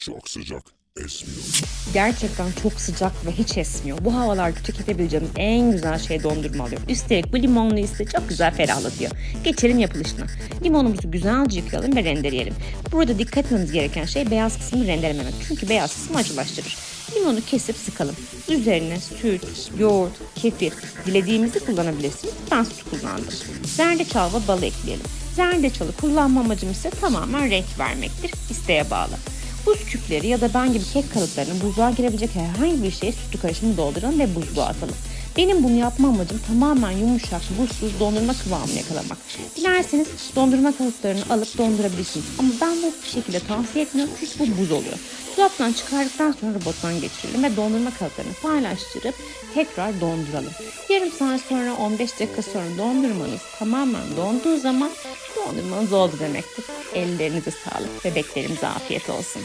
Çok sıcak. Esmiyor. Gerçekten çok sıcak ve hiç esmiyor. Bu havalarda tüketebileceğimiz en güzel şey dondurma oluyor. Üstelik bu limonlu ise çok güzel ferahlatıyor. Geçelim yapılışına. Limonumuzu güzelce yıkayalım ve rendeleyelim. Burada dikkat etmemiz gereken şey beyaz kısmını rendelememek. Çünkü beyaz kısmı acılaştırır. Limonu kesip sıkalım. Üzerine süt, yoğurt, kefir, dilediğimizi kullanabilirsiniz. Ben süt kullandım. Zerdeçal ve bal ekleyelim. Zerdeçalı kullanma amacım ise tamamen renk vermektir. İsteğe bağlı. Buz küpleri ya da ben gibi kek kalıplarını buzluğa girebilecek herhangi bir şeye sütlü karışımı dolduralım ve buzluğa atalım. Benim bunu yapma amacım tamamen yumuşak, buzsuz dondurma kıvamını yakalamak. Dilerseniz dondurma kalıplarını alıp dondurabilirsiniz. Ama ben bu şekilde tavsiye etmiyorum çünkü bu buz oluyor. Dolaptan çıkardıktan sonra robottan geçirelim ve dondurma kalıplarını paylaştırıp tekrar donduralım. Yarım saat sonra 15 dakika sonra dondurmanız tamamen donduğu zaman dondurmanız oldu demektir. Ellerinize sağlık. Bebeklerimize afiyet olsun.